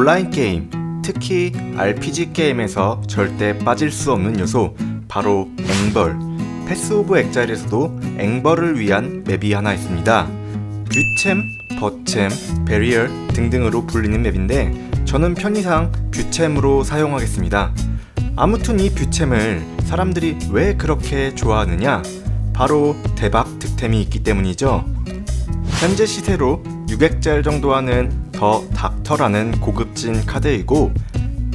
온라인 게임, 특히 RPG 게임에서 절대 빠질 수 없는 요소, 바로 앵벌. 패스 오브 엑자일에서도 앵벌을 위한 맵이 하나 있습니다. 뷰챔, 버챔, 베리얼 등등으로 불리는 맵인데 저는 편의상 뷰챔으로 사용하겠습니다. 아무튼 이 뷰챔을 사람들이 왜 그렇게 좋아하느냐? 바로 대박 득템이 있기 때문이죠. 현재 시세로 6액짤 정도 하는 더 닥터라는 고급진 카드이고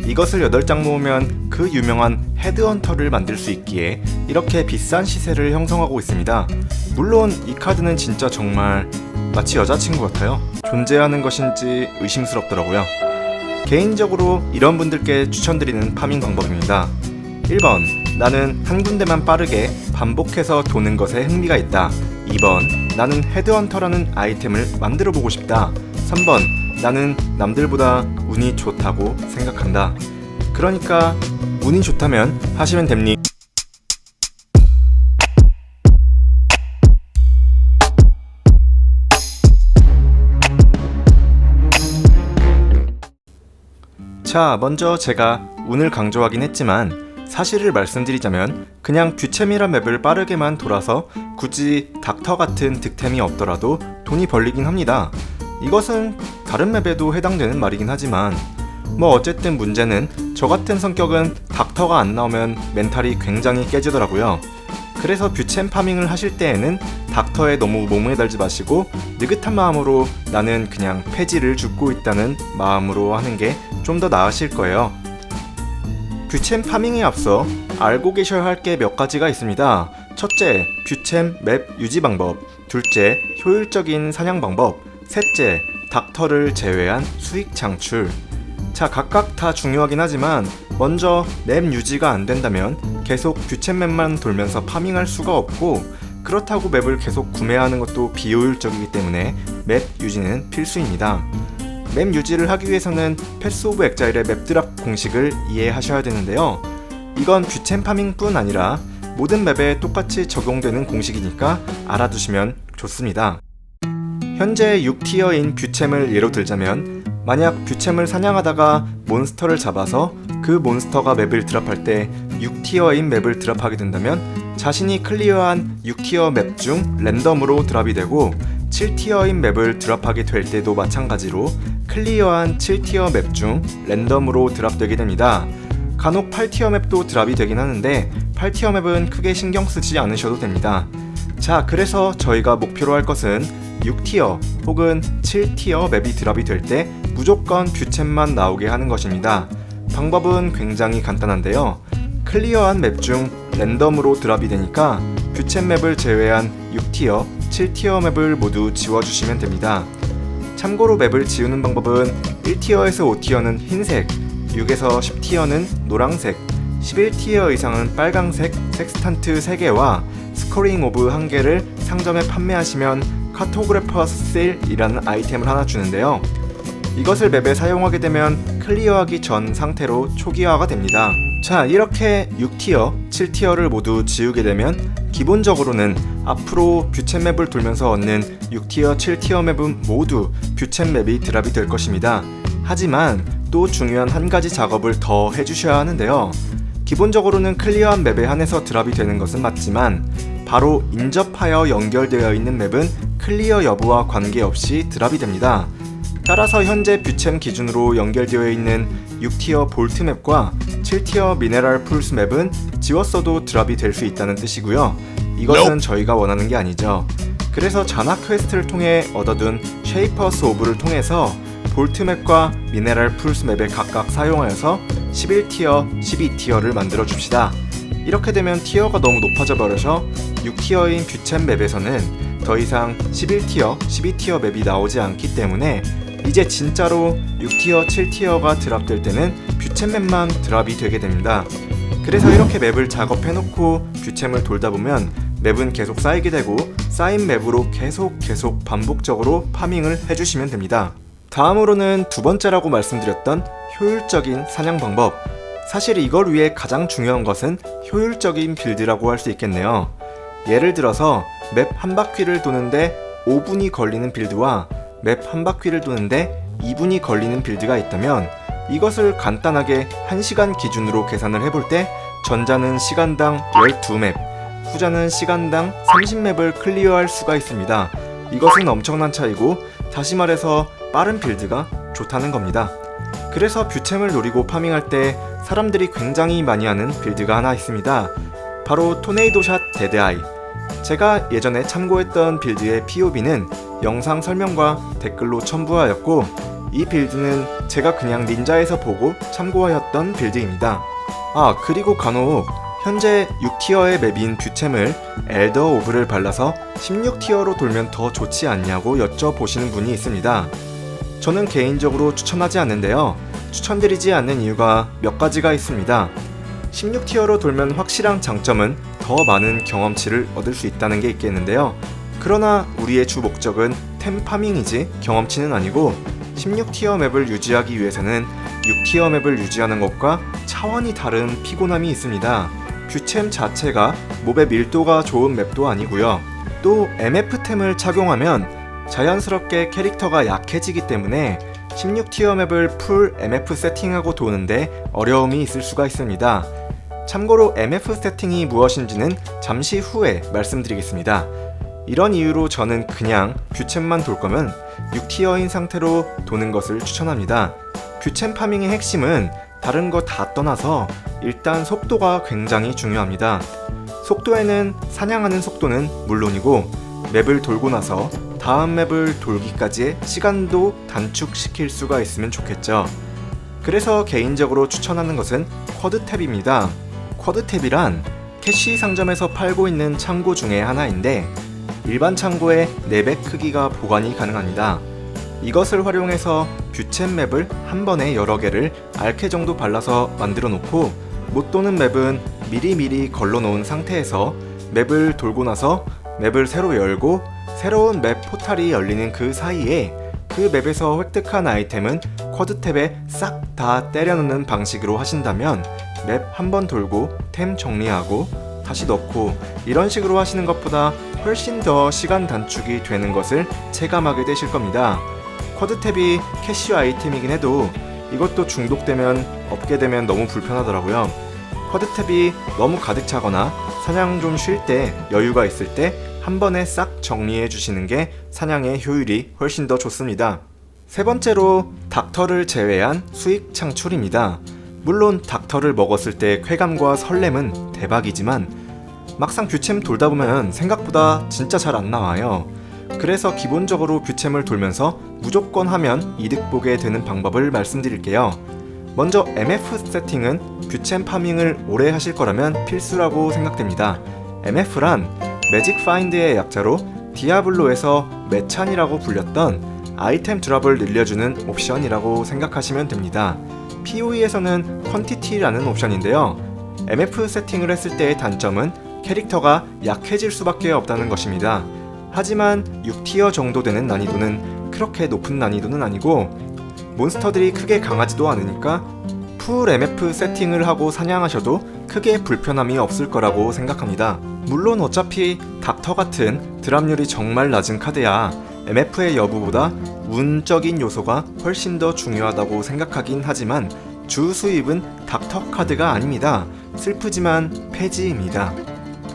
이것을 8장 모으면 그 유명한 헤드헌터를 만들 수 있기에 이렇게 비싼 시세를 형성하고 있습니다. 물론 이 카드는 진짜 정말 마치 여자친구 같아요. 존재하는 것인지 의심스럽더라고요. 개인적으로 이런 분들께 추천드리는 파밍 방법입니다. 1번 나는 한 군데만 빠르게 반복해서 도는 것에 흥미가 있다. 2번 나는 헤드헌터라는 아이템을 만들어 보고 싶다. 3번 나는 남들보다 운이 좋다고 생각한다. 그러니까 운이 좋다면 하시면 됩니다. 자, 먼저 제가 운을 강조하긴 했지만 사실을 말씀드리자면 그냥 뷰챔이란 맵을 빠르게만 돌아서 굳이 닥터 같은 득템이 없더라도 돈이 벌리긴 합니다. 이것은 다른 맵에도 해당되는 말이긴 하지만 뭐 어쨌든 문제는 저 같은 성격은 닥터가 안 나오면 멘탈이 굉장히 깨지더라고요. 그래서 뷰챔 파밍을 하실 때에는 닥터에 너무 몸에 달지 마시고 느긋한 마음으로 나는 그냥 폐지를 죽고 있다는 마음으로 하는 게 좀 더 나으실 거예요. 뷰챔 파밍에 앞서 알고 계셔야 할 게 몇 가지가 있습니다. 첫째, 뷰챔 맵 유지 방법. 둘째, 효율적인 사냥 방법. 셋째, 닥터를 제외한 수익 창출. 자, 각각 다 중요하긴 하지만 먼저 맵 유지가 안 된다면 계속 뷰챔 맵만 돌면서 파밍할 수가 없고 그렇다고 맵을 계속 구매하는 것도 비효율적이기 때문에 맵 유지는 필수입니다. 맵 유지를 하기 위해서는 패스 오브 엑자일의 맵 드랍 공식을 이해하셔야 되는데요. 이건 뷰챔 파밍뿐 아니라 모든 맵에 똑같이 적용되는 공식이니까 알아두시면 좋습니다. 현재 6티어인 뷰챔을 예로 들자면 만약 뷰챔을 사냥하다가 몬스터를 잡아서 그 몬스터가 맵을 드랍할 때 6티어인 맵을 드랍하게 된다면 자신이 클리어한 6티어 맵 중 랜덤으로 드랍이 되고 7티어인 맵을 드랍하게 될 때도 마찬가지로 클리어한 7티어 맵 중 랜덤으로 드랍되게 됩니다. 간혹 8티어 맵도 드랍이 되긴 하는데 8티어 맵은 크게 신경 쓰지 않으셔도 됩니다. 자, 그래서 저희가 목표로 할 것은 6티어 혹은 7티어 맵이 드랍이 될 때 무조건 뷰챔만 나오게 하는 것입니다. 방법은 굉장히 간단한데요. 클리어한 맵 중 랜덤으로 드랍이 되니까 뷰챔 맵을 제외한 6티어, 7티어 맵을 모두 지워주시면 됩니다. 참고로 맵을 지우는 방법은 1티어에서 5티어는 흰색, 6에서 10티어는 노랑색, 11티어 이상은 빨강색 섹스탄트 3개와 스코링 오브 1개를 상점에 판매하시면 카토그래퍼스 셀이라는 아이템을 하나 주는데요. 이것을 맵에 사용하게 되면 클리어하기 전 상태로 초기화가 됩니다. 자, 이렇게 6티어, 7티어를 모두 지우게 되면 기본적으로는 앞으로 뷰챔 맵을 돌면서 얻는 6티어, 7티어 맵은 모두 뷰챔 맵이 드랍이 될 것입니다. 하지만 또 중요한 한 가지 작업을 더 해주셔야 하는데요. 기본적으로는 클리어한 맵에 한해서 드랍이 되는 것은 맞지만 바로 인접하여 연결되어 있는 맵은 클리어 여부와 관계없이 드랍이 됩니다. 따라서 현재 뷰챔 기준으로 연결되어 있는 6티어 볼트 맵과 7티어 미네랄 풀스 맵은 지웠어도 드랍이 될 수 있다는 뜻이고요. 이것은 저희가 원하는 게 아니죠. 그래서 잔악 퀘스트를 통해 얻어둔 쉐이퍼스 오브를 통해서 볼트 맵과 미네랄 풀스 맵에 각각 사용하여서 11티어, 12티어를 만들어 줍시다. 이렇게 되면 티어가 너무 높아져 버려서 6티어인 뷰챔 맵에서는 더 이상 11티어, 12티어 맵이 나오지 않기 때문에 이제 진짜로 6티어, 7티어가 드랍될 때는 뷰챔 맵만 드랍이 되게 됩니다. 그래서 이렇게 맵을 작업해놓고 뷰챔을 돌다 보면 맵은 계속 쌓이게 되고 쌓인 맵으로 계속 계속 반복적으로 파밍을 해주시면 됩니다. 다음으로는 두 번째라고 말씀드렸던 효율적인 사냥 방법. 사실 이걸 위해 가장 중요한 것은 효율적인 빌드라고 할 수 있겠네요. 예를 들어서 맵 한 바퀴를 도는데 5분이 걸리는 빌드와 맵 한 바퀴를 도는데 2분이 걸리는 빌드가 있다면 이것을 간단하게 1시간 기준으로 계산을 해볼 때 전자는 시간당 12맵, 후자는 시간당 30맵을 클리어할 수가 있습니다. 이것은 엄청난 차이고 다시 말해서 빠른 빌드가 좋다는 겁니다. 그래서 뷰챔을 노리고 파밍할 때 사람들이 굉장히 많이 하는 빌드가 하나 있습니다. 바로 토네이도 샷 데드아이. 제가 예전에 참고했던 빌드의 POB는 영상 설명과 댓글로 첨부하였고 이 빌드는 제가 그냥 닌자에서 보고 참고하였던 빌드입니다. 아 그리고 간혹 현재 6티어의 맵인 뷰챔을 엘더 오브를 발라서 16티어로 돌면 더 좋지 않냐고 여쭤보시는 분이 있습니다. 저는 개인적으로 추천하지 않는데요. 추천드리지 않는 이유가 몇 가지가 있습니다. 16티어로 돌면 확실한 장점은 더 많은 경험치를 얻을 수 있다는 게 있겠는데요. 그러나 우리의 주 목적은 템 파밍이지 경험치는 아니고 16티어 맵을 유지하기 위해서는 6티어 맵을 유지하는 것과 차원이 다른 피곤함이 있습니다. 뷰챔 자체가 몹의 밀도가 좋은 맵도 아니고요. 또 MF템을 착용하면 자연스럽게 캐릭터가 약해지기 때문에 16티어 맵을 풀 MF 세팅하고 도는데 어려움이 있을 수가 있습니다. 참고로 MF 세팅이 무엇인지는 잠시 후에 말씀드리겠습니다. 이런 이유로 저는 그냥 뷰챔만 돌 거면 6티어인 상태로 도는 것을 추천합니다. 뷰챔 파밍의 핵심은 다른 거 다 떠나서 일단 속도가 굉장히 중요합니다. 속도에는 사냥하는 속도는 물론이고 맵을 돌고 나서 다음 맵을 돌기까지의 시간도 단축시킬 수가 있으면 좋겠죠. 그래서 개인적으로 추천하는 것은 쿼드탭입니다. 쿼드탭이란 캐시 상점에서 팔고 있는 창고 중에 하나인데 일반 창고에 4배 크기가 보관이 가능합니다. 이것을 활용해서 뷰챔 맵을 한 번에 여러 개를 알케 정도 발라서 만들어 놓고 못 도는 맵은 미리미리 걸러 놓은 상태에서 맵을 돌고 나서 맵을 새로 열고 새로운 맵 포탈이 열리는 그 사이에 그 맵에서 획득한 아이템은 쿼드탭에 싹 다 때려넣는 방식으로 하신다면 맵 한 번 돌고 템 정리하고 다시 넣고 이런 식으로 하시는 것보다 훨씬 더 시간 단축이 되는 것을 체감하게 되실 겁니다. 쿼드탭이 캐시어 아이템이긴 해도 이것도 중독되면 없게 되면 너무 불편하더라고요. 쿼드탭이 너무 가득 차거나 사냥 좀 쉴 때 여유가 있을 때 한 번에 싹 정리해 주시는 게 사냥의 효율이 훨씬 더 좋습니다. 세 번째로 닥터를 제외한 수익 창출입니다. 물론 닥터를 먹었을 때 쾌감과 설렘은 대박이지만 막상 뷰챔 돌다 보면 생각보다 진짜 잘 안 나와요. 그래서 기본적으로 뷰챔을 돌면서 무조건 하면 이득 보게 되는 방법을 말씀드릴게요. 먼저 MF 세팅은 뷰챔 파밍을 오래 하실 거라면 필수라고 생각됩니다. MF란 매직 파인드의 약자로 디아블로에서 메찬이라고 불렸던 아이템 드랍을 늘려주는 옵션이라고 생각하시면 됩니다. PoE에서는 퀀티티라는 옵션인데요. MF 세팅을 했을 때의 단점은 캐릭터가 약해질 수밖에 없다는 것입니다. 하지만 6티어 정도 되는 난이도는 그렇게 높은 난이도는 아니고 몬스터들이 크게 강하지도 않으니까 풀 MF 세팅을 하고 사냥하셔도 크게 불편함이 없을 거라고 생각합니다. 물론 어차피 닥터 같은 드랍률이 정말 낮은 카드야 MF의 여부보다 운적인 요소가 훨씬 더 중요하다고 생각하긴 하지만 주 수입은 닥터 카드가 아닙니다. 슬프지만 폐지입니다.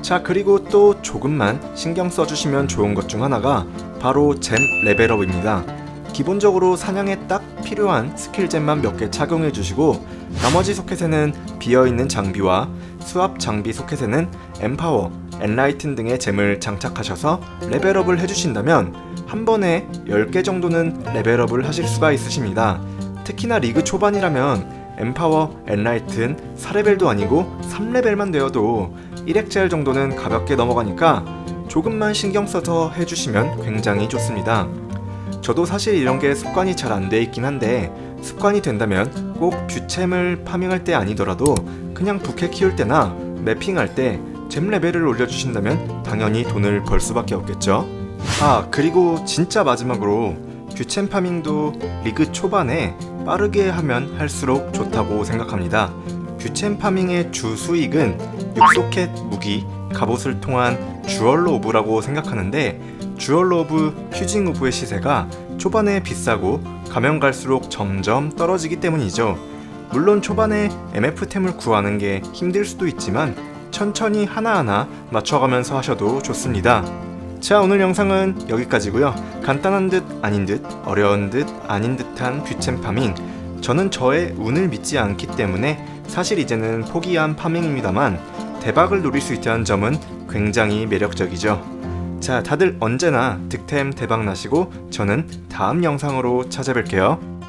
자 그리고 또 조금만 신경 써주시면 좋은 것 중 하나가 바로 잼 레벨업입니다. 기본적으로 사냥에 딱 필요한 스킬잼만 몇 개 착용해 주시고 나머지 소켓에는 비어있는 장비와 수압 장비 소켓에는 엠파워, 엔라이튼 등의 잼을 장착하셔서 레벨업을 해주신다면 한 번에 10개 정도는 레벨업을 하실 수가 있으십니다. 특히나 리그 초반이라면 엠파워, 엔라이튼 4레벨도 아니고 3레벨만 되어도 1엑젤 정도는 가볍게 넘어가니까 조금만 신경 써서 해주시면 굉장히 좋습니다. 저도 사실 이런 게 습관이 잘 안 돼 있긴 한데 습관이 된다면 꼭 뷰챔을 파밍할 때 아니더라도 그냥 부캐 키울 때나 매핑할 때 잼 레벨을 올려주신다면 당연히 돈을 벌 수밖에 없겠죠. 아 그리고 진짜 마지막으로 뷰챔 파밍도 리그 초반에 빠르게 하면 할수록 좋다고 생각합니다. 뷰챔 파밍의 주 수익은 6소켓 무기, 갑옷을 통한 주얼로 오브라고 생각하는데 주얼로 오브 퓨징 오브의 시세가 초반에 비싸고 가면 갈수록 점점 떨어지기 때문이죠. 물론 초반에 MF템을 구하는 게 힘들 수도 있지만 천천히 하나하나 맞춰가면서 하셔도 좋습니다. 자, 오늘 영상은 여기까지고요. 간단한 듯 아닌 듯 어려운 듯 아닌 듯한 뷰챔 파밍. 저는 저의 운을 믿지 않기 때문에 사실 이제는 포기한 파밍입니다만 대박을 노릴 수 있다는 점은 굉장히 매력적이죠. 자, 다들 언제나 득템 대박 나시고 저는 다음 영상으로 찾아뵐게요.